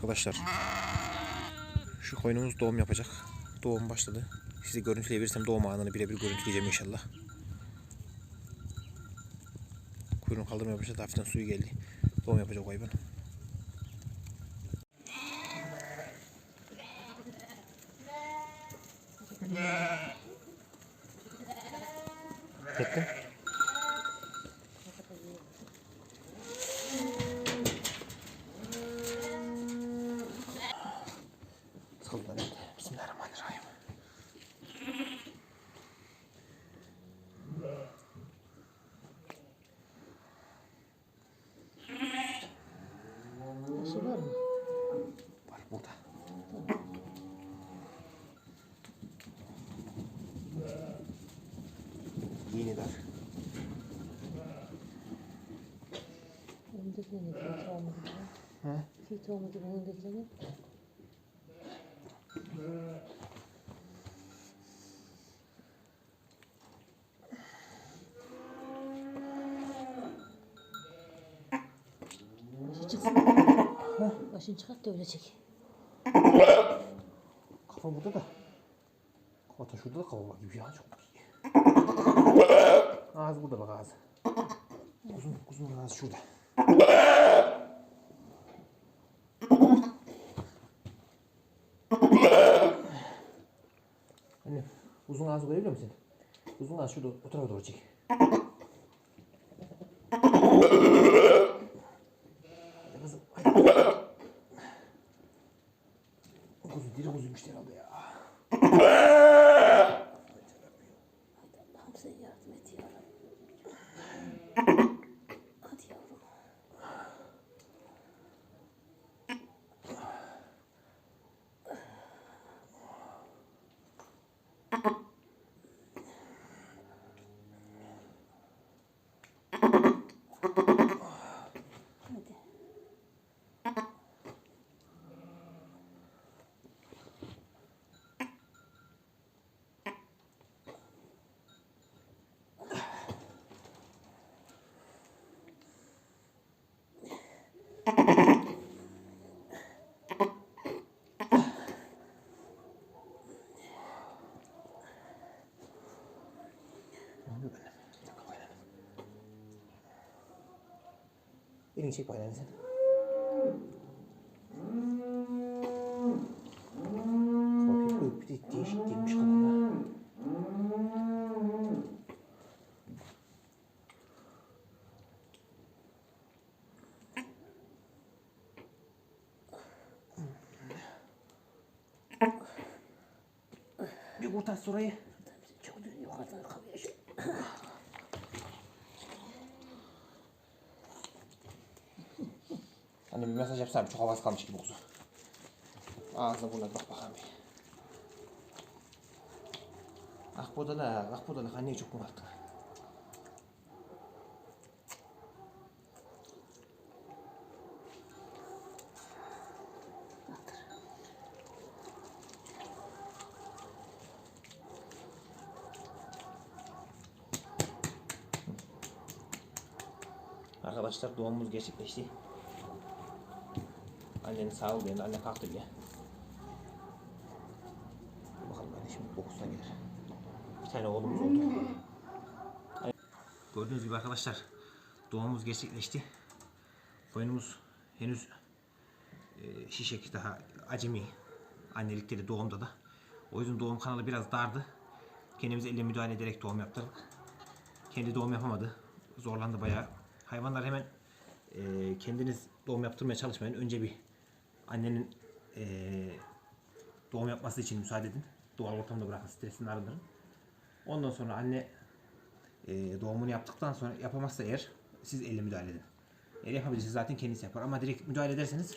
Arkadaşlar şu koyunumuz doğum yapacak. Doğum başladı. Size görüntüleyebilirsem doğum anını birebir görüntüleyeceğim inşallah. Kuyruğunu kaldırmaya başladı. Hafiften suyu geldi. Doğum yapacak hayvan. Tekrar. Diyor? Tohumu gibi. He? Fi tohumu gibi önündekine ne? Başı çıksın. Başını çıkart da öyle çek. Kafa burada da. Kafa da şurada da kafa var gibi ya çok iyi. Ağzı burada bak ağzı. Kuzun, kuzun ağzı şurada. Anne, uzun ağzı görebiliyor musun? Uzun ağzı şurada, o tarafa doğru çek. Hadi kızım, hadi. Kuzu, diri kuzuymuş herhalde ya. Allah'ım sen yardım et yavrum. Elini çek bayram sen. Bir, de değişik değilmiş kafa ya. Bir kurtar orayı. Çok düz yukarıdan kalıyor şu. Anne bir mesaj yapsam çok havası kalmış gibi kuzu. Ağzına burnuna bak bakalım bir. Ah budala, ah budala. Anneyi çok mu baktın? Arkadaşlar doğumumuz gerçekleşti. Annenin sağ ol diyen anne kalktı bile. Bakalım şimdi kokusuna gelir. Bir tane oğlumuz oldu. Gördüğünüz gibi arkadaşlar doğumumuz gerçekleşti. Koyunumuz henüz e, şişek daha acemi. Annelikte de doğumda da. O yüzden doğum kanalı biraz dardı. Kendimiz elle müdahale ederek doğum yaptırdık. Kendi doğum yapamadı. Zorlandı bayağı. Hayvanlar hemen e, kendiniz doğum yaptırmaya çalışmayın. Önce bir annenin e, doğum yapması için müsaade edin. Doğal ortamda bırakın, stresini arındırın. Ondan sonra anne e, doğumunu yaptıktan sonra yapamazsa eğer siz elle müdahale edin. Eğer yapabilirsiniz zaten kendisi yapar ama direkt müdahale ederseniz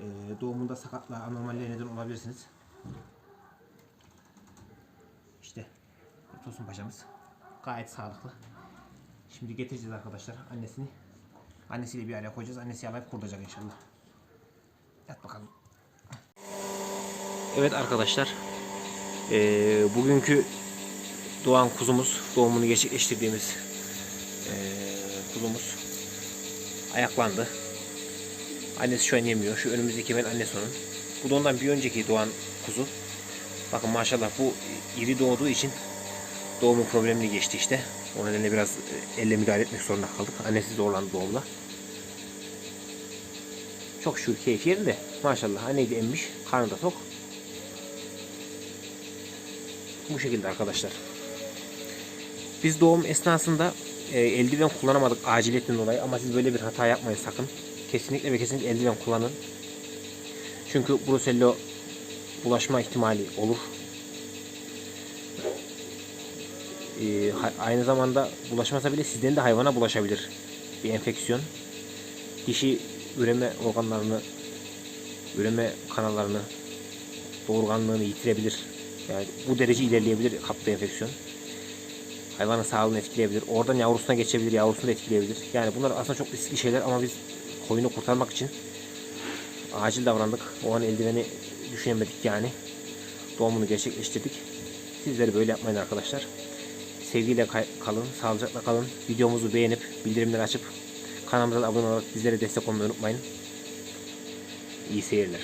e, doğumunda sakatlığa, anormalliğe neden olabilirsiniz. İşte Tosun paşamız gayet sağlıklı. Şimdi getireceğiz arkadaşlar annesini. Annesiyle bir araya koyacağız. Annesi yalayıp kurulacak inşallah. Yat bakalım. Evet arkadaşlar. eee, bugünkü doğan kuzumuz, doğumunu gerçekleştirdiğimiz eee, kuzumuz ayaklandı. Annesi şu an yemiyor. Şu önümüzdeki ben annesi onun. Bu da ondan bir önceki doğan kuzu. Bakın maşallah bu iri doğduğu için doğumu problemli geçti işte. O nedenle biraz e, elle müdahale etmek zorunda kaldık. Annesi zorlandı doğumda. Çok şükür keyif yerinde. Maşallah anneyi de emmiş. Karnı da tok. Bu şekilde arkadaşlar. Biz doğum esnasında e, eldiven kullanamadık aciliyetten dolayı ama siz böyle bir hata yapmayın sakın. Kesinlikle ve kesinlikle eldiven kullanın. Çünkü brusello bulaşma ihtimali olur. E, ha- aynı zamanda bulaşmasa bile sizden de hayvana bulaşabilir bir enfeksiyon. Dişi üreme organlarını, üreme kanallarını, doğurganlığını yitirebilir. Yani bu derece ilerleyebilir kapta enfeksiyon. Hayvanın sağlığını etkileyebilir. Oradan yavrusuna geçebilir, yavrusunu da etkileyebilir. Yani bunlar aslında çok riskli şeyler ama biz koyunu kurtarmak için acil davrandık. O an eldiveni düşünemedik yani. Doğumunu gerçekleştirdik. Sizleri böyle yapmayın arkadaşlar. Sevgiyle kalın, sağlıcakla kalın. Videomuzu beğenip bildirimleri açıp kanalımıza abone olarak bizlere destek olmayı unutmayın. İyi seyirler.